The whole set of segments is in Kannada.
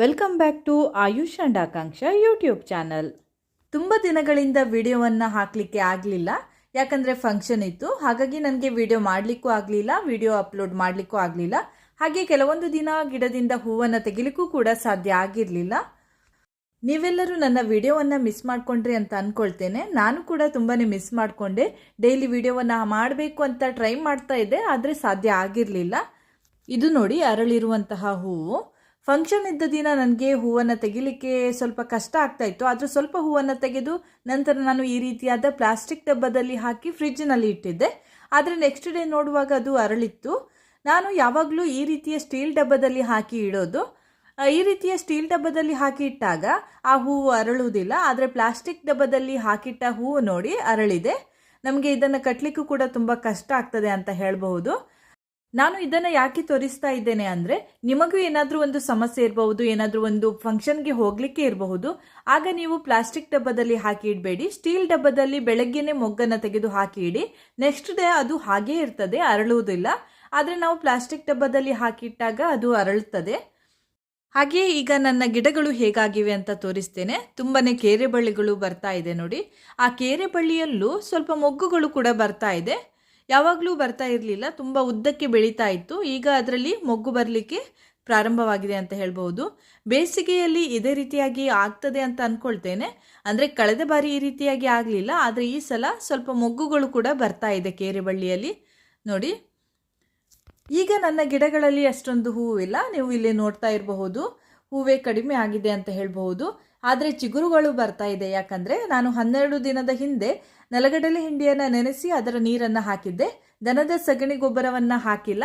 Welcome back to Ayush and Akanksha YouTube channel ತುಂಬ ದಿನಗಳಿಂದ ವಿಡಿಯೋವನ್ನು ಹಾಕಲಿಕ್ಕೆ ಆಗಲಿಲ್ಲ. ಯಾಕಂದರೆ ಫಂಕ್ಷನ್ ಇತ್ತು. ಹಾಗಾಗಿ ನನಗೆ ವಿಡಿಯೋ ಮಾಡಲಿಕ್ಕೂ ಆಗಲಿಲ್ಲ, ವಿಡಿಯೋ ಅಪ್ಲೋಡ್ ಮಾಡಲಿಕ್ಕೂ ಆಗಲಿಲ್ಲ. ಹಾಗೆ ಕೆಲವೊಂದು ದಿನ ಗಿಡದಿಂದ ಹೂವನ್ನು ತೆಗಿಲಿಕ್ಕೂ ಕೂಡ ಸಾಧ್ಯ ಆಗಿರಲಿಲ್ಲ. ನೀವೆಲ್ಲರೂ ನನ್ನ ವಿಡಿಯೋವನ್ನು ಮಿಸ್ ಮಾಡಿಕೊಂಡ್ರಿ ಅಂತ ಅಂದ್ಕೊಳ್ತೇನೆ ನಾನು ಕೂಡ ತುಂಬಾ ಮಿಸ್ ಮಾಡಿಕೊಂಡೆ. ಡೈಲಿ ವಿಡಿಯೋವನ್ನು ಮಾಡಬೇಕು ಅಂತ ಟ್ರೈ ಮಾಡ್ತಾ ಇದ್ದೆ, ಆದರೆ ಸಾಧ್ಯ ಆಗಿರಲಿಲ್ಲ. ಇದು ನೋಡಿ ಅರಳಿರುವಂತಹ ಹೂವು. ಫಂಕ್ಷನ್ ಇದ್ದ ದಿನ ನನಗೆ ಹೂವನ್ನು ತೆಗಿಲಿಕ್ಕೆ ಸ್ವಲ್ಪ ಕಷ್ಟ ಆಗ್ತಾ ಇತ್ತು. ಆದರೆ ಸ್ವಲ್ಪ ಹೂವನ್ನು ತೆಗೆದು ನಂತರ ನಾನು ಈ ರೀತಿಯಾದ ಪ್ಲಾಸ್ಟಿಕ್ ಡಬ್ಬದಲ್ಲಿ ಹಾಕಿ ಫ್ರಿಜ್ಜಿನಲ್ಲಿ ಇಟ್ಟಿದ್ದೆ. ಆದರೆ ನೆಕ್ಸ್ಟ್ ಡೇ ನೋಡುವಾಗ ಅದು ಅರಳಿತ್ತು. ನಾನು ಯಾವಾಗಲೂ ಈ ರೀತಿಯ ಸ್ಟೀಲ್ ಡಬ್ಬದಲ್ಲಿ ಹಾಕಿ ಇಡೋದು. ಈ ರೀತಿಯ ಸ್ಟೀಲ್ ಡಬ್ಬದಲ್ಲಿ ಹಾಕಿ ಇಟ್ಟಾಗ ಆ ಹೂವು ಅರಳುವುದಿಲ್ಲ. ಆದರೆ ಪ್ಲಾಸ್ಟಿಕ್ ಡಬ್ಬದಲ್ಲಿ ಹಾಕಿಟ್ಟ ಹೂವು ನೋಡಿ ಅರಳಿದೆ. ನಮಗೆ ಇದನ್ನು ಕಟ್ಟಲಿಕ್ಕೂ ಕೂಡ ತುಂಬ ಕಷ್ಟ ಆಗ್ತದೆ ಅಂತ ಹೇಳಬಹುದು. ನಾನು ಇದನ್ನು ಯಾಕೆ ತೋರಿಸ್ತಾ ಇದ್ದೇನೆ ಅಂದರೆ ನಿಮಗೂ ಏನಾದರೂ ಒಂದು ಸಮಸ್ಯೆ ಇರಬಹುದು, ಏನಾದರೂ ಒಂದು ಫಂಕ್ಷನ್ಗೆ ಹೋಗಲಿಕ್ಕೆ ಇರಬಹುದು, ಆಗ ನೀವು ಪ್ಲಾಸ್ಟಿಕ್ ಡಬ್ಬದಲ್ಲಿ ಹಾಕಿ ಇಡಬೇಡಿ ಸ್ಟೀಲ್ ಡಬ್ಬದಲ್ಲಿ ಬೆಳಗ್ಗೆನೆ ಮೊಗ್ಗನ್ನು ತೆಗೆದು ಹಾಕಿ ಇಡಿ ನೆಕ್ಸ್ಟ್ ಡೇ ಅದು ಹಾಗೇ ಇರ್ತದೆ, ಅರಳುವುದಿಲ್ಲ. ಆದರೆ ನಾವು ಪ್ಲಾಸ್ಟಿಕ್ ಡಬ್ಬದಲ್ಲಿ ಹಾಕಿಟ್ಟಾಗ ಅದು ಅರಳುತ್ತದೆ ಹಾಗೆಯೇ ಈಗ ನನ್ನ ಗಿಡಗಳು ಹೇಗಾಗಿವೆ ಅಂತ ತೋರಿಸ್ತೇನೆ. ತುಂಬಾನೇ ಕೇರೆ ಬಳ್ಳಿಗಳು ಬರ್ತಾ ಇದೆ ನೋಡಿ. ಆ ಕೇರೆ ಬಳ್ಳಿಯಲ್ಲೂ ಸ್ವಲ್ಪ ಮೊಗ್ಗುಗಳು ಕೂಡ ಬರ್ತಾ ಇದೆ. ಯಾವಾಗಲೂ ಬರ್ತಾ ಇರಲಿಲ್ಲ, ತುಂಬ ಉದ್ದಕ್ಕೆ ಬೆಳೀತಾ ಇತ್ತು. ಈಗ ಅದರಲ್ಲಿ ಮೊಗ್ಗು ಬರಲಿಕ್ಕೆ ಪ್ರಾರಂಭವಾಗಿದೆ ಅಂತ ಹೇಳ್ಬೋದು. ಬೇಸಿಗೆಯಲ್ಲಿ ಇದೇ ರೀತಿಯಾಗಿ ಆಗ್ತದೆ ಅಂತ ಅಂದ್ಕೊಳ್ತೇನೆ ಅಂದರೆ ಕಳೆದ ಬಾರಿ ಈ ರೀತಿಯಾಗಿ ಆಗಲಿಲ್ಲ, ಆದರೆ ಈ ಸಲ ಸ್ವಲ್ಪ ಮೊಗ್ಗುಗಳು ಕೂಡ ಬರ್ತಾ ಇದೆ ಕೇರೆ ಬಳ್ಳಿಯಲ್ಲಿ ನೋಡಿ, ಈಗ ನನ್ನ ಗಿಡಗಳಲ್ಲಿ ಅಷ್ಟೊಂದು ಹೂವಿಲ್ಲ. ನೀವು ಇಲ್ಲಿ ನೋಡ್ತಾ ಇರಬಹುದು. ಹೂವೇ ಕಡಿಮೆ ಆಗಿದೆ ಅಂತ ಹೇಳಬಹುದು. ಆದರೆ ಚಿಗುರುಗಳು ಬರ್ತಾ ಇದೆ. ಯಾಕಂದರೆ ನಾನು ಹನ್ನೆರಡು ದಿನದ ಹಿಂದೆ ನೆಲಗಡಲೆ ಹಿಂಡಿಯನ್ನು ನೆನೆಸಿ ಅದರ ನೀರನ್ನು ಹಾಕಿದ್ದೆ. ದನದ ಸಗಣಿ ಗೊಬ್ಬರವನ್ನು ಹಾಕಿಲ್ಲ.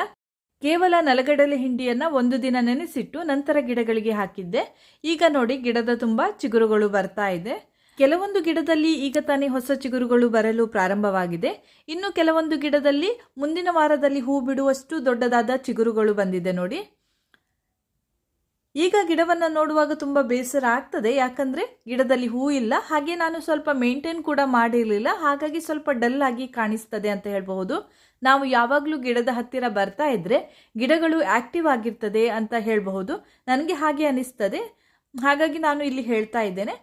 ಕೇವಲ ನೆಲಗಡಲೆ ಹಿಂಡಿಯನ್ನು ಒಂದು ದಿನ ನೆನೆಸಿಟ್ಟು ನಂತರ ಗಿಡಗಳಿಗೆ ಹಾಕಿದ್ದೆ. ಈಗ ನೋಡಿ ಗಿಡದ ತುಂಬ ಚಿಗುರುಗಳು ಬರ್ತಾ ಇದೆ. ಕೆಲವೊಂದು ಗಿಡದಲ್ಲಿ ಈಗ ತಾನೇ ಹೊಸ ಚಿಗುರುಗಳು ಬರಲು ಪ್ರಾರಂಭವಾಗಿದೆ. ಇನ್ನು ಕೆಲವೊಂದು ಗಿಡದಲ್ಲಿ ಮುಂದಿನ ವಾರದಲ್ಲಿ ಹೂ ಬಿಡುವಷ್ಟು ದೊಡ್ಡದಾದ ಚಿಗುರುಗಳು ಬಂದಿದೆ ನೋಡಿ. ಈಗ ಗಿಡವನ್ನು ನೋಡುವಾಗ ತುಂಬ ಬೇಸರ ಆಗ್ತದೆ. ಯಾಕಂದರೆ ಗಿಡದಲ್ಲಿ ಹೂ ಇಲ್ಲ. ಹಾಗೆ ನಾನು ಸ್ವಲ್ಪ ಮೇಂಟೈನ್ ಕೂಡ ಮಾಡಿರಲಿಲ್ಲ. ಹಾಗಾಗಿ ಸ್ವಲ್ಪ ಡಲ್ ಆಗಿ ಕಾಣಿಸ್ತದೆ ಅಂತ ಹೇಳಬಹುದು. ನಾವು ಯಾವಾಗಲೂ ಗಿಡದ ಹತ್ತಿರ ಬರ್ತಾ ಇದ್ದರೆ ಗಿಡಗಳು ಆ್ಯಕ್ಟಿವ್ ಆಗಿರ್ತದೆ ಅಂತ ಹೇಳಬಹುದು. ನನಗೆ ಹಾಗೆ ಅನಿಸ್ತದೆ. ಹಾಗಾಗಿ ನಾನು ಇಲ್ಲಿ ಹೇಳ್ತಾ ಇದ್ದೇನೆ.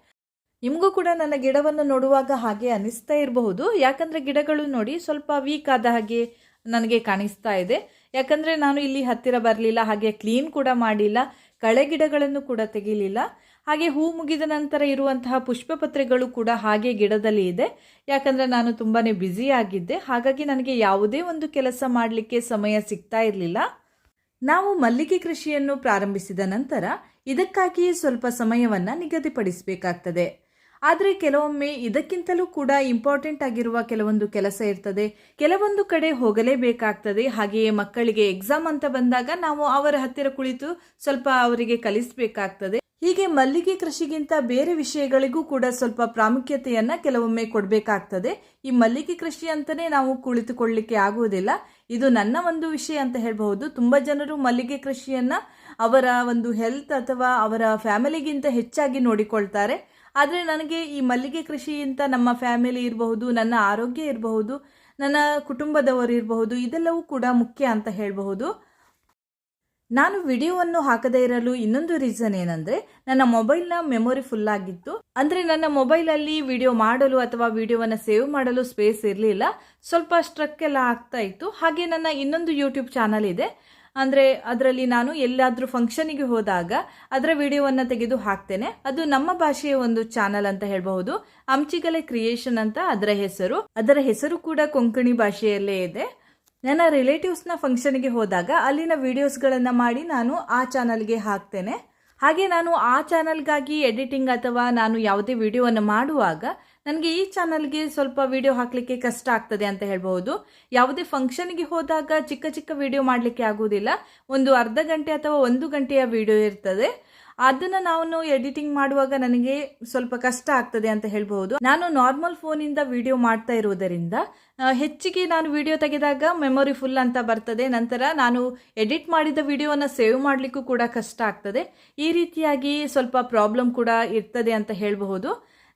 ನಿಮಗೂ ಕೂಡ ನನ್ನ ಗಿಡವನ್ನು ನೋಡುವಾಗ ಹಾಗೆ ಅನಿಸ್ತಾ ಇರಬಹುದು. ಯಾಕಂದರೆ ಗಿಡಗಳು ನೋಡಿ ಸ್ವಲ್ಪ ವೀಕ್ ಆದ ಹಾಗೆ ನನಗೆ ಕಾಣಿಸ್ತಾ ಇದೆ. ಯಾಕಂದರೆ ನಾನು ಇಲ್ಲಿ ಹತ್ತಿರ ಬರಲಿಲ್ಲ. ಹಾಗೆ ಕ್ಲೀನ್ ಕೂಡ ಮಾಡಿಲ್ಲ. ಕಳೆ ಗಿಡಗಳನ್ನು ಕೂಡ ತೆಗಿಲಿಲ್ಲ ಹಾಗೆ ಹೂ ಮುಗಿದ ನಂತರ ಇರುವಂತಹ ಪುಷ್ಪಪತ್ರೆಗಳು ಕೂಡ ಹಾಗೆ ಗಿಡದಲ್ಲಿ ಇದೆ. ಯಾಕಂದರೆ ನಾನು ತುಂಬಾ ಬ್ಯುಸಿ ಆಗಿದ್ದೆ. ಹಾಗಾಗಿ ನನಗೆ ಯಾವುದೇ ಒಂದು ಕೆಲಸ ಮಾಡಲಿಕ್ಕೆ ಸಮಯ ಸಿಗ್ತಾ ಇರಲಿಲ್ಲ. ನಾವು ಮಲ್ಲಿಗೆ ಕೃಷಿಯನ್ನು ಪ್ರಾರಂಭಿಸಿದ ನಂತರ ಇದಕ್ಕಾಗಿಯೇ ಸ್ವಲ್ಪ ಸಮಯವನ್ನು ನಿಗದಿಪಡಿಸಬೇಕಾಗ್ತದೆ. ಆದರೆ ಕೆಲವೊಮ್ಮೆ ಇದಕ್ಕಿಂತಲೂ ಕೂಡ ಇಂಪಾರ್ಟೆಂಟ್ ಆಗಿರುವ ಕೆಲವೊಂದು ಕೆಲಸ ಇರ್ತದೆ. ಕೆಲವೊಂದು ಕಡೆ ಹೋಗಲೇಬೇಕಾಗ್ತದೆ. ಹಾಗೆಯೇ ಮಕ್ಕಳಿಗೆ ಎಕ್ಸಾಮ್ ಅಂತ ಬಂದಾಗ ನಾವು ಅವರ ಹತ್ತಿರ ಕುಳಿತು ಸ್ವಲ್ಪ ಅವರಿಗೆ ಕಲಿಸಬೇಕಾಗ್ತದೆ. ಹೀಗೆ ಮಲ್ಲಿಗೆ ಕೃಷಿಗಿಂತ ಬೇರೆ ವಿಷಯಗಳಿಗೂ ಕೂಡ ಸ್ವಲ್ಪ ಪ್ರಾಮುಖ್ಯತೆಯನ್ನ ಕೆಲವೊಮ್ಮೆ ಕೊಡಬೇಕಾಗ್ತದೆ. ಈ ಮಲ್ಲಿಗೆ ಕೃಷಿ ಅಂತಾನೆ ನಾವು ಕುಳಿತುಕೊಳ್ಳಿಕ್ಕೆ ಆಗುವುದಿಲ್ಲ. ಇದು ನನ್ನ ಒಂದು ವಿಷಯ ಅಂತ ಹೇಳಬಹುದು. ತುಂಬಾ ಜನರು ಮಲ್ಲಿಗೆ ಕೃಷಿಯನ್ನ ಅವರ ಒಂದು ಹೆಲ್ತ್ ಅಥವಾ ಅವರ ಫ್ಯಾಮಿಲಿಗಿಂತ ಹೆಚ್ಚಾಗಿ ನೋಡಿಕೊಳ್ತಾರೆ. ಆದರೆ ನನಗೆ ಈ ಮಲ್ಲಿಗೆ ಕೃಷಿಯಿಂದ ನಮ್ಮ ಫ್ಯಾಮಿಲಿ ಇರಬಹುದು, ನನ್ನ ಆರೋಗ್ಯ ಇರಬಹುದು, ನನ್ನ ಕುಟುಂಬದವರು ಇರಬಹುದು, ಇದೆಲ್ಲವೂ ಕೂಡ ಮುಖ್ಯ ಅಂತ ಹೇಳಬಹುದು. ನಾನು ವಿಡಿಯೋವನ್ನು ಹಾಕದೇ ಇರಲು ಇನ್ನೊಂದು ರೀಸನ್ ಏನಂದ್ರೆ, ನನ್ನ ಮೊಬೈಲ್ನ ಮೆಮೊರಿ ಫುಲ್ ಆಗಿತ್ತು. ಅಂದ್ರೆ ನನ್ನ ಮೊಬೈಲಲ್ಲಿ ವಿಡಿಯೋ ಮಾಡಲು ಅಥವಾ ವಿಡಿಯೋವನ್ನು ಸೇವ್ ಮಾಡಲು ಸ್ಪೇಸ್ ಇರಲಿಲ್ಲ. ಸ್ವಲ್ಪ ಸ್ಟ್ರಕ್ ಎಲ್ಲ ಆಗ್ತಾ ಇತ್ತು. ಹಾಗೆ ನನ್ನ ಇನ್ನೊಂದು ಯೂಟ್ಯೂಬ್ ಚಾನಲ್ ಇದೆ. ಅಂದರೆ ಅದರಲ್ಲಿ ನಾನು ಎಲ್ಲಾದರೂ ಫಂಕ್ಷನಿಗೆ ಹೋದಾಗ ಅದರ ವಿಡಿಯೋವನ್ನು ತೆಗೆದು ಹಾಕ್ತೇನೆ. ಅದು ನಮ್ಮ ಭಾಷೆಯ ಒಂದು ಚಾನಲ್ ಅಂತ ಹೇಳಬಹುದು. ಅಂಚಿಗಲೆ ಕ್ರಿಯೇಷನ್ ಅಂತ ಅದರ ಹೆಸರು. ಅದರ ಹೆಸರು ಕೂಡ ಕೊಂಕಣಿ ಭಾಷೆಯಲ್ಲೇ ಇದೆ. ನನ್ನ ರಿಲೇಟಿವ್ಸ್ನ ಫಂಕ್ಷನ್ಗೆ ಹೋದಾಗ ಅಲ್ಲಿನ ವಿಡಿಯೋಸ್ಗಳನ್ನು ಮಾಡಿ ನಾನು ಆ ಚಾನಲ್ಗೆ ಹಾಕ್ತೇನೆ. ಹಾಗೆ ನಾನು ಆ ಚಾನಲ್ಗಾಗಿ ಎಡಿಟಿಂಗ್ ಅಥವಾ ನಾನು ಯಾವುದೇ ವಿಡಿಯೋವನ್ನು ಮಾಡುವಾಗ ನನಗೆ ಈ ಚಾನಲ್ಗೆ ಸ್ವಲ್ಪ ವಿಡಿಯೋ ಹಾಕಲಿಕ್ಕೆ ಕಷ್ಟ ಆಗ್ತದೆ ಅಂತ ಹೇಳ್ಬಹುದು. ಯಾವುದೇ ಫಂಕ್ಷನ್ಗೆ ಹೋದಾಗ ಚಿಕ್ಕ ಚಿಕ್ಕ ವಿಡಿಯೋ ಮಾಡಲಿಕ್ಕೆ ಆಗುವುದಿಲ್ಲ. ಒಂದು ಅರ್ಧ ಗಂಟೆ ಅಥವಾ ಒಂದು ಗಂಟೆಯ ವಿಡಿಯೋ ಇರ್ತದೆ. ಅದನ್ನು ನಾನು ಎಡಿಟಿಂಗ್ ಮಾಡುವಾಗ ನನಗೆ ಸ್ವಲ್ಪ ಕಷ್ಟ ಆಗ್ತದೆ ಅಂತ ಹೇಳ್ಬಹುದು. ನಾನು ನಾರ್ಮಲ್ ಫೋನಿಂದ ವಿಡಿಯೋ ಮಾಡ್ತಾ ಇರುವುದರಿಂದ ಹೆಚ್ಚಿಗೆ ನಾನು ವಿಡಿಯೋ ತೆಗೆದಾಗ ಮೆಮೊರಿ ಫುಲ್ ಅಂತ ಬರ್ತದೆ. ನಂತರ ನಾನು ಎಡಿಟ್ ಮಾಡಿದ ವಿಡಿಯೋನ ಸೇವ್ ಮಾಡಲಿಕ್ಕೂ ಕೂಡ ಕಷ್ಟ ಆಗ್ತದೆ. ಈ ರೀತಿಯಾಗಿ ಸ್ವಲ್ಪ ಪ್ರಾಬ್ಲಮ್ ಕೂಡ ಇರ್ತದೆ ಅಂತ ಹೇಳಬಹುದು.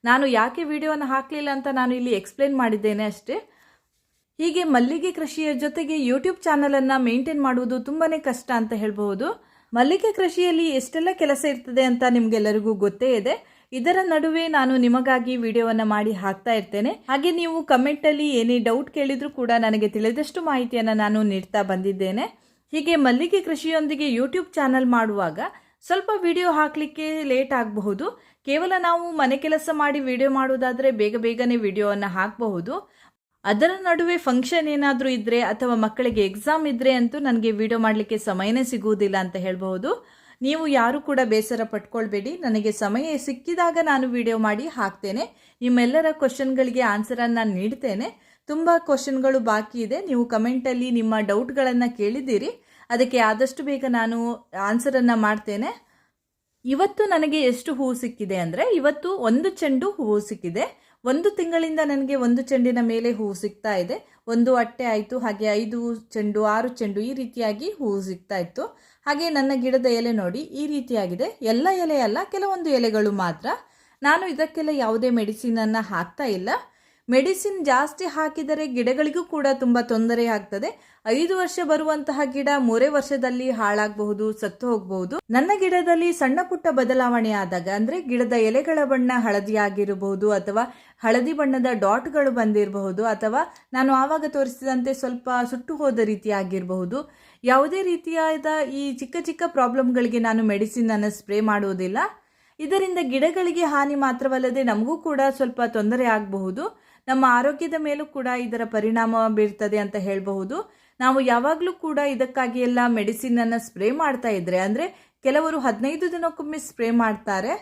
ನಾನು ಯಾಕೆ ವಿಡಿಯೋವನ್ನು ಹಾಕಲಿಲ್ಲ ಅಂತ ನಾನು ಇಲ್ಲಿ ಎಕ್ಸ್ಪ್ಲೇನ್ ಮಾಡಿದ್ದೇನೆ ಅಷ್ಟೇ. ಹೀಗೆ ಮಲ್ಲಿಗೆ ಕೃಷಿಯ ಜೊತೆಗೆ ಯೂಟ್ಯೂಬ್ ಚಾನಲನ್ನು ಮೇಂಟೈನ್ ಮಾಡುವುದು ತುಂಬಾ ಕಷ್ಟ ಅಂತ ಹೇಳಬಹುದು. ಮಲ್ಲಿಗೆ ಕೃಷಿಯಲ್ಲಿ ಎಷ್ಟೆಲ್ಲ ಕೆಲಸ ಇರ್ತದೆ ಅಂತ ನಿಮಗೆಲ್ಲರಿಗೂ ಗೊತ್ತೇ ಇದೆ. ಇದರ ನಡುವೆ ನಾನು ನಿಮಗಾಗಿ ವಿಡಿಯೋವನ್ನ ಮಾಡಿ ಹಾಕ್ತಾ ಇರ್ತೇನೆ. ಹಾಗೆ ನೀವು ಕಮೆಂಟಲ್ಲಿ ಏನೇ ಡೌಟ್ ಕೇಳಿದರೂ ಕೂಡ ನನಗೆ ತಿಳಿದಷ್ಟು ಮಾಹಿತಿಯನ್ನ ನಾನು ನೀಡ್ತಾ ಬಂದಿದ್ದೇನೆ. ಹೀಗೆ ಮಲ್ಲಿಗೆ ಕೃಷಿಯೊಂದಿಗೆ ಯೂಟ್ಯೂಬ್ ಚಾನಲ್ ಮಾಡುವಾಗ ಸ್ವಲ್ಪ ವಿಡಿಯೋ ಹಾಕಲಿಕ್ಕೆ ಲೇಟ್ ಆಗಬಹುದು. ಕೇವಲ ನಾವು ಮನೆ ಕೆಲಸ ಮಾಡಿ ವಿಡಿಯೋ ಮಾಡುವುದಾದರೆ ಬೇಗ ಬೇಗನೆ ವಿಡಿಯೋವನ್ನು ಹಾಕಬಹುದು. ಅದರ ನಡುವೆ ಫಂಕ್ಷನ್ ಏನಾದರೂ ಇದ್ದರೆ ಅಥವಾ ಮಕ್ಕಳಿಗೆ ಎಕ್ಸಾಮ್ ಇದ್ದರೆ ಅಂತೂ ನನಗೆ ವಿಡಿಯೋ ಮಾಡಲಿಕ್ಕೆ ಸಮಯನೇ ಸಿಗುವುದಿಲ್ಲ ಅಂತ ಹೇಳಬಹುದು. ನೀವು ಯಾರೂ ಕೂಡ ಬೇಸರ ಪಟ್ಕೊಳ್ಬೇಡಿ. ನನಗೆ ಸಮಯ ಸಿಕ್ಕಿದಾಗ ನಾನು ವಿಡಿಯೋ ಮಾಡಿ ಹಾಕ್ತೇನೆ. ನಿಮ್ಮೆಲ್ಲರ ಕ್ವಶನ್ಗಳಿಗೆ ಆನ್ಸರನ್ನು ನೀಡ್ತೇನೆ. ತುಂಬ ಕ್ವಶನ್ಗಳು ಬಾಕಿ ಇದೆ. ನೀವು ಕಮೆಂಟಲ್ಲಿ ನಿಮ್ಮ ಡೌಟ್ಗಳನ್ನು ಕೇಳಿದ್ದೀರಿ. ಅದಕ್ಕೆ ಆದಷ್ಟು ಬೇಗ ನಾನು ಆನ್ಸರನ್ನು ಮಾಡ್ತೇನೆ. ಇವತ್ತು ನನಗೆ ಎಷ್ಟು ಹೂವು ಸಿಕ್ಕಿದೆ ಅಂದರೆ ಇವತ್ತು ಒಂದು ಚೆಂಡು ಹೂವು ಸಿಕ್ಕಿದೆ. ಒಂದು ತಿಂಗಳಿಂದ ನನಗೆ ಒಂದು ಚೆಂಡಿನ ಮೇಲೆ ಹೂವು ಸಿಗ್ತಾ ಇದೆ. ಒಂದು ಅಟ್ಟೆ ಆಯಿತು, ಹಾಗೆ ಐದು ಚೆಂಡು, ಆರು ಚೆಂಡು ಈ ರೀತಿಯಾಗಿ ಹೂವು ಸಿಗ್ತಾ ಇತ್ತು. ಹಾಗೆ ನನ್ನ ಗಿಡದ ಎಲೆ ನೋಡಿ, ಈ ರೀತಿಯಾಗಿದೆ. ಎಲ್ಲ ಎಲೆ ಅಲ್ಲ, ಕೆಲವೊಂದು ಎಲೆಗಳು ಮಾತ್ರ. ನಾನು ಇದಕ್ಕೆಲ್ಲ ಯಾವುದೇ ಮೆಡಿಸಿನನ್ನು ಹಾಕ್ತಾ ಇಲ್ಲ. ಮೆಡಿಸಿನ್ ಜಾಸ್ತಿ ಹಾಕಿದರೆ ಗಿಡಗಳಿಗೂ ಕೂಡ ತುಂಬ ತೊಂದರೆ ಆಗ್ತದೆ. ಐದು ವರ್ಷ ಬರುವಂತಹ ಗಿಡ ಮೂರೇ ವರ್ಷದಲ್ಲಿ ಹಾಳಾಗಬಹುದು, ಸತ್ತು ಹೋಗಬಹುದು. ನನ್ನ ಗಿಡದಲ್ಲಿ ಸಣ್ಣ ಪುಟ್ಟ ಬದಲಾವಣೆ ಆದಾಗ, ಅಂದ್ರೆ ಗಿಡದ ಎಲೆಗಳ ಬಣ್ಣ ಹಳದಿಯಾಗಿರಬಹುದು ಅಥವಾ ಹಳದಿ ಬಣ್ಣದ ಡಾಟ್ಗಳು ಬಂದಿರಬಹುದು ಅಥವಾ ನಾನು ಆವಾಗ ತೋರಿಸಿದಂತೆ ಸ್ವಲ್ಪ ಸುಟ್ಟು ಹೋದ ರೀತಿ ಆಗಿರಬಹುದು. ಯಾವುದೇ ರೀತಿಯಾದ ಈ ಚಿಕ್ಕ ಚಿಕ್ಕ ಪ್ರಾಬ್ಲಮ್ಗಳಿಗೆ ನಾನು ಮೆಡಿಸಿನ್ ಅನ್ನು ಸ್ಪ್ರೇ ಮಾಡುವುದಿಲ್ಲ. ಇದರಿಂದ ಗಿಡಗಳಿಗೆ ಹಾನಿ ಮಾತ್ರವಲ್ಲದೆ ನಮಗೂ ಕೂಡ ಸ್ವಲ್ಪ ತೊಂದರೆ ಆಗಬಹುದು. ನಮ್ಮ ಆರೋಗ್ಯದ ಮೇಲೂ ಕೂಡ ಇದರ ಪರಿಣಾಮ ಬೀರ್ತದೆ ಅಂತ ಹೇಳಬಹುದು. ನಾವು ಯಾವಾಗಲೂ ಕೂಡ ಇದಕ್ಕಾಗಿ ಎಲ್ಲ ಮೆಡಿಸಿನನ್ನು ಸ್ಪ್ರೇ ಮಾಡ್ತಾ ಇದ್ದರೆ ಅಂದರೆ ಕೆಲವರು ಹದಿನೈದು ದಿನಕ್ಕೊಮ್ಮೆ ಸ್ಪ್ರೇ ಮಾಡ್ತಾರೆ.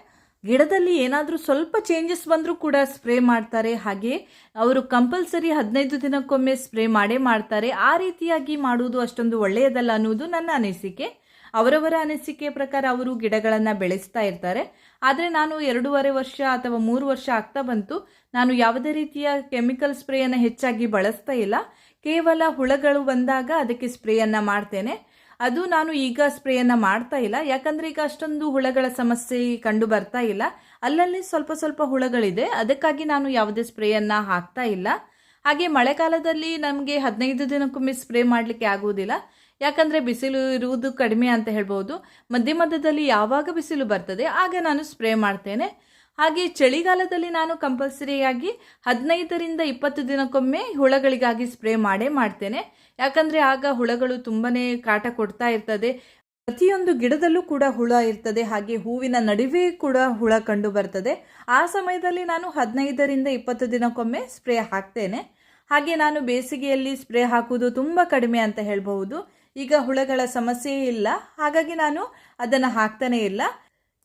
ಗಿಡದಲ್ಲಿ ಏನಾದರೂ ಸ್ವಲ್ಪ ಚೇಂಜಸ್ ಬಂದರೂ ಕೂಡ ಸ್ಪ್ರೇ ಮಾಡ್ತಾರೆ. ಹಾಗೆ ಅವರು ಕಂಪಲ್ಸರಿ ಹದಿನೈದು ದಿನಕ್ಕೊಮ್ಮೆ ಸ್ಪ್ರೇ ಮಾಡೇ ಮಾಡ್ತಾರೆ. ಆ ರೀತಿಯಾಗಿ ಮಾಡುವುದು ಅಷ್ಟೊಂದು ಒಳ್ಳೆಯದಲ್ಲ ಅನ್ನೋದು ನನ್ನ ಅನಿಸಿಕೆ. ಅವರವರ ಅನಿಸಿಕೆ ಪ್ರಕಾರ ಅವರು ಗಿಡಗಳನ್ನು ಬೆಳೆಸ್ತಾ ಇರ್ತಾರೆ. ಆದರೆ ನಾನು ಎರಡೂವರೆ ವರ್ಷ ಅಥವಾ ಮೂರು ವರ್ಷ ಆಗ್ತಾ ಬಂತು. ನಾನು ಯಾವುದೇ ರೀತಿಯ ಕೆಮಿಕಲ್ ಸ್ಪ್ರೇಯನ್ನು ಹೆಚ್ಚಾಗಿ ಬಳಸ್ತಾ ಇಲ್ಲ. ಕೇವಲ ಹುಳಗಳು ಬಂದಾಗ ಅದಕ್ಕೆ ಸ್ಪ್ರೇಯನ್ನು ಮಾಡ್ತೇನೆ. ಅದು ನಾನು ಈಗ ಸ್ಪ್ರೇಯನ್ನು ಮಾಡ್ತಾ ಇಲ್ಲ. ಯಾಕಂದರೆ ಈಗ ಅಷ್ಟೊಂದು ಹುಳಗಳ ಸಮಸ್ಯೆ ಕಂಡು ಬರ್ತಾ ಇಲ್ಲ. ಅಲ್ಲಲ್ಲಿ ಸ್ವಲ್ಪ ಸ್ವಲ್ಪ ಹುಳಗಳಿದೆ. ಅದಕ್ಕಾಗಿ ನಾನು ಯಾವುದೇ ಸ್ಪ್ರೇಯನ್ನು ಹಾಕ್ತಾ ಇಲ್ಲ. ಹಾಗೆ ಮಳೆಗಾಲದಲ್ಲಿ ನಮಗೆ ಹದಿನೈದು ದಿನಕ್ಕೊಮ್ಮೆ ಸ್ಪ್ರೇ ಮಾಡಲಿಕ್ಕೆ ಆಗುವುದಿಲ್ಲ. ಯಾಕಂದರೆ ಬಿಸಿಲು ಇರುವುದು ಕಡಿಮೆ ಅಂತ ಹೇಳ್ಬೋದು. ಮಧ್ಯ ಮಧ್ಯದಲ್ಲಿ ಯಾವಾಗ ಬಿಸಿಲು ಬರ್ತದೆ, ಆಗ ನಾನು ಸ್ಪ್ರೇ ಮಾಡ್ತೇನೆ. ಹಾಗೆ ಚಳಿಗಾಲದಲ್ಲಿ ನಾನು ಕಂಪಲ್ಸರಿಯಾಗಿ ಹದಿನೈದರಿಂದ ಇಪ್ಪತ್ತು ದಿನಕ್ಕೊಮ್ಮೆ ಹುಳಗಳಿಗಾಗಿ ಸ್ಪ್ರೇ ಮಾಡೇ ಮಾಡ್ತೇನೆ. ಯಾಕಂದರೆ ಆಗ ಹುಳಗಳು ತುಂಬಾ ಕಾಟ ಕೊಡ್ತಾ ಇರ್ತದೆ. ಪ್ರತಿಯೊಂದು ಗಿಡದಲ್ಲೂ ಕೂಡ ಹುಳ ಇರ್ತದೆ, ಹಾಗೆ ಹೂವಿನ ನಡುವೆ ಕೂಡ ಹುಳ ಕಂಡು ಬರ್ತದೆ. ಆ ಸಮಯದಲ್ಲಿ ನಾನು ಹದಿನೈದರಿಂದ ಇಪ್ಪತ್ತು ದಿನಕ್ಕೊಮ್ಮೆ ಸ್ಪ್ರೇ ಹಾಕ್ತೇನೆ. ಹಾಗೆ ನಾನು ಬೇಸಿಗೆಯಲ್ಲಿ ಸ್ಪ್ರೇ ಹಾಕುವುದು ತುಂಬ ಕಡಿಮೆ ಅಂತ ಹೇಳಬಹುದು. ಈಗ ಹುಳಗಳ ಸಮಸ್ಯೆಯೇ ಇಲ್ಲ. ಹಾಗಾಗಿ ನಾನು ಅದನ್ನು ಹಾಕ್ತಾನೆ ಇಲ್ಲ.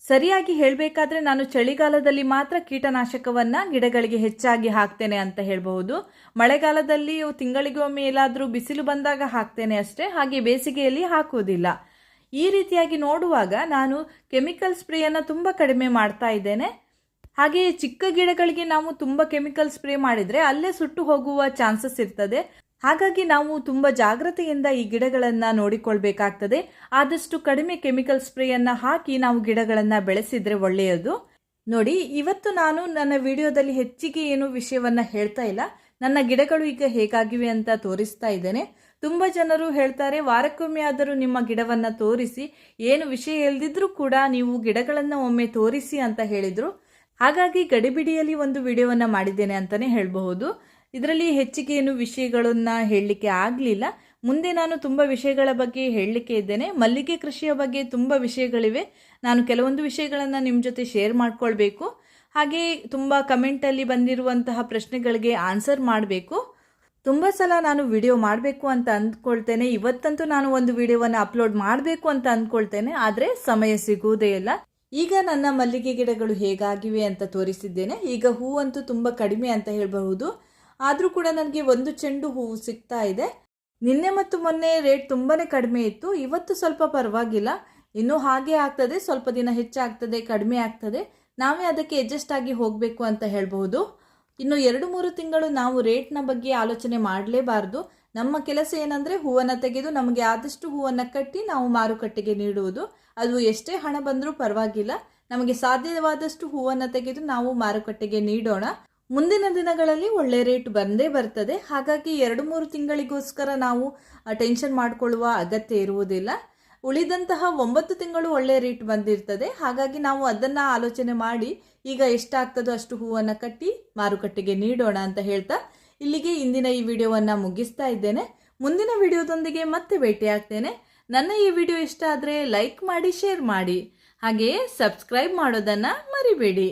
ಸರಿಯಾಗಿ ಹೇಳಬೇಕಾದ್ರೆ ನಾನು ಚಳಿಗಾಲದಲ್ಲಿ ಮಾತ್ರ ಕೀಟನಾಶಕವನ್ನು ಗಿಡಗಳಿಗೆ ಹೆಚ್ಚಾಗಿ ಹಾಕ್ತೇನೆ ಅಂತ ಹೇಳಬಹುದು. ಮಳೆಗಾಲದಲ್ಲಿ ತಿಂಗಳಿಗೊಮ್ಮೆ ಎಲ್ಲಾದರೂ ಬಿಸಿಲು ಬಂದಾಗ ಹಾಕ್ತೇನೆ ಅಷ್ಟೇ. ಹಾಗೆ ಬೇಸಿಗೆಯಲ್ಲಿ ಹಾಕುವುದಿಲ್ಲ. ಈ ರೀತಿಯಾಗಿ ನೋಡುವಾಗ ನಾನು ಕೆಮಿಕಲ್ ಸ್ಪ್ರೇಯನ್ನು ತುಂಬ ಕಡಿಮೆ ಮಾಡ್ತಾ ಇದ್ದೇನೆ. ಹಾಗೆ ಚಿಕ್ಕ ಗಿಡಗಳಿಗೆ ನಾವು ತುಂಬ ಕೆಮಿಕಲ್ ಸ್ಪ್ರೇ ಮಾಡಿದರೆ ಅಲ್ಲೇ ಸುಟ್ಟು ಹೋಗುವ ಚಾನ್ಸಸ್ ಇರ್ತದೆ. ಹಾಗಾಗಿ ನಾವು ತುಂಬ ಜಾಗ್ರತೆಯಿಂದ ಈ ಗಿಡಗಳನ್ನು ನೋಡಿಕೊಳ್ಬೇಕಾಗ್ತದೆ. ಆದಷ್ಟು ಕಡಿಮೆ ಕೆಮಿಕಲ್ ಸ್ಪ್ರೇಯನ್ನು ಹಾಕಿ ನಾವು ಗಿಡಗಳನ್ನು ಬೆಳೆಸಿದ್ರೆ ಒಳ್ಳೆಯದು. ನೋಡಿ, ಇವತ್ತು ನಾನು ನನ್ನ ವಿಡಿಯೋದಲ್ಲಿ ಹೆಚ್ಚಿಗೆ ಏನು ವಿಷಯವನ್ನು ಹೇಳ್ತಾ ಇಲ್ಲ. ನನ್ನ ಗಿಡಗಳು ಈಗ ಹೇಗಾಗಿವೆ ಅಂತ ತೋರಿಸ್ತಾ ಇದ್ದೇನೆ. ತುಂಬ ಜನರು ಹೇಳ್ತಾರೆ, ವಾರಕ್ಕೊಮ್ಮೆ ಆದರೂ ನಿಮ್ಮ ಗಿಡವನ್ನು ತೋರಿಸಿ. ಏನು ವಿಷಯ ಇಲ್ದಿದ್ರೂ ಕೂಡ ನೀವು ಗಿಡಗಳನ್ನು ಒಮ್ಮೆ ತೋರಿಸಿ ಅಂತ ಹೇಳಿದರು. ಹಾಗಾಗಿ ಗಡಿಬಿಡಿಯಲ್ಲಿ ಒಂದು ವಿಡಿಯೋವನ್ನು ಮಾಡಿದ್ದೇನೆ ಅಂತಲೇ ಹೇಳಬಹುದು. ಇದರಲ್ಲಿ ಹೆಚ್ಚಿಗೆ ಏನು ವಿಷಯಗಳನ್ನು ಹೇಳಲಿಕ್ಕೆ ಆಗಲಿಲ್ಲ. ಮುಂದೆ ನಾನು ತುಂಬ ವಿಷಯಗಳ ಬಗ್ಗೆ ಹೇಳಲಿಕ್ಕೆ ಇದ್ದೇನೆ. ಮಲ್ಲಿಗೆ ಕೃಷಿಯ ಬಗ್ಗೆ ತುಂಬ ವಿಷಯಗಳಿವೆ. ನಾನು ಕೆಲವೊಂದು ವಿಷಯಗಳನ್ನು ನಿಮ್ಮ ಜೊತೆ ಶೇರ್ ಮಾಡಿಕೊಳ್ಬೇಕು. ಹಾಗೆ ತುಂಬ ಕಮೆಂಟಲ್ಲಿ ಬಂದಿರುವಂತಹ ಪ್ರಶ್ನೆಗಳಿಗೆ ಆನ್ಸರ್ ಮಾಡಬೇಕು. ತುಂಬ ಸಲ ನಾನು ವಿಡಿಯೋ ಮಾಡಬೇಕು ಅಂತ ಅಂದ್ಕೊಳ್ತೇನೆ. ಇವತ್ತಂತೂ ನಾನು ಒಂದು ವಿಡಿಯೋವನ್ನು ಅಪ್ಲೋಡ್ ಮಾಡಬೇಕು ಅಂತ ಅಂದ್ಕೊಳ್ತೇನೆ. ಆದರೆ ಸಮಯ ಸಿಗುವುದೇ ಇಲ್ಲ. ಈಗ ನನ್ನ ಮಲ್ಲಿಗೆ ಗಿಡಗಳು ಹೇಗಾಗಿವೆ ಅಂತ ತೋರಿಸಿದ್ದೇನೆ. ಈಗ ಹೂವಂತೂ ತುಂಬ ಕಡಿಮೆ ಅಂತ ಹೇಳಬಹುದು. ಆದರೂ ಕೂಡ ನನಗೆ ಒಂದು ಚೆಂಡು ಹೂವು ಸಿಗ್ತಾ ಇದೆ. ನಿನ್ನೆ ಮತ್ತು ಮೊನ್ನೆ ರೇಟ್ ತುಂಬಾ ಕಡಿಮೆ ಇತ್ತು. ಇವತ್ತು ಸ್ವಲ್ಪ ಪರವಾಗಿಲ್ಲ. ಇನ್ನೂ ಹಾಗೆ ಆಗ್ತದೆ. ಸ್ವಲ್ಪ ದಿನ ಹೆಚ್ಚಾಗ್ತದೆ, ಕಡಿಮೆ ಆಗ್ತದೆ. ನಾವೇ ಅದಕ್ಕೆ ಅಡ್ಜಸ್ಟ್ ಆಗಿ ಹೋಗಬೇಕು ಅಂತ ಹೇಳಬಹುದು. ಇನ್ನು ಎರಡು ಮೂರು ತಿಂಗಳು ನಾವು ರೇಟ್ನ ಬಗ್ಗೆ ಆಲೋಚನೆ ಮಾಡಲೇಬಾರ್ದು. ನಮ್ಮ ಕೆಲಸ ಏನಂದರೆ ಹೂವನ್ನು ತೆಗೆದು ನಮಗೆ ಆದಷ್ಟು ಹೂವನ್ನು ಕಟ್ಟಿ ನಾವು ಮಾರುಕಟ್ಟೆಗೆ ನೀಡುವುದು. ಅದು ಎಷ್ಟೇ ಹಣ ಬಂದರೂ ಪರವಾಗಿಲ್ಲ. ನಮಗೆ ಸಾಧ್ಯವಾದಷ್ಟು ಹೂವನ್ನು ತೆಗೆದು ನಾವು ಮಾರುಕಟ್ಟೆಗೆ ನೀಡೋಣ. ಮುಂದಿನ ದಿನಗಳಲ್ಲಿ ಒಳ್ಳೆ ರೇಟ್ ಬಂದೇ ಬರ್ತದೆ. ಹಾಗಾಗಿ ಎರಡು ಮೂರು ತಿಂಗಳಿಗೋಸ್ಕರ ನಾವು ಟೆನ್ಷನ್ ಮಾಡಿಕೊಳ್ಳುವ ಅಗತ್ಯ ಇರುವುದಿಲ್ಲ. ಉಳಿದಂತಹ ಒಂಬತ್ತು ತಿಂಗಳು ಒಳ್ಳೆ ರೇಟ್ ಬಂದಿರ್ತದೆ. ಹಾಗಾಗಿ ನಾವು ಅದನ್ನು ಆಲೋಚನೆ ಮಾಡಿ, ಈಗ ಎಷ್ಟಾಗ್ತದೋ ಅಷ್ಟು ಹೂವನ್ನು ಕಟ್ಟಿ ಮಾರುಕಟ್ಟೆಗೆ ನೀಡೋಣ ಅಂತ ಹೇಳ್ತಾ ಇಲ್ಲಿಗೆ ಇಂದಿನ ಈ ವಿಡಿಯೋವನ್ನು ಮುಗಿಸ್ತಾ ಇದ್ದೇನೆ. ಮುಂದಿನ ವಿಡಿಯೋದೊಂದಿಗೆ ಮತ್ತೆ ಭೇಟಿಯಾಗ್ತೇನೆ. ನನ್ನ ಈ ವಿಡಿಯೋ ಇಷ್ಟ ಆದರೆ ಲೈಕ್ ಮಾಡಿ, ಶೇರ್ ಮಾಡಿ. ಹಾಗೆಯೇ ಸಬ್ಸ್ಕ್ರೈಬ್ ಮಾಡೋದನ್ನು ಮರಿಬೇಡಿ.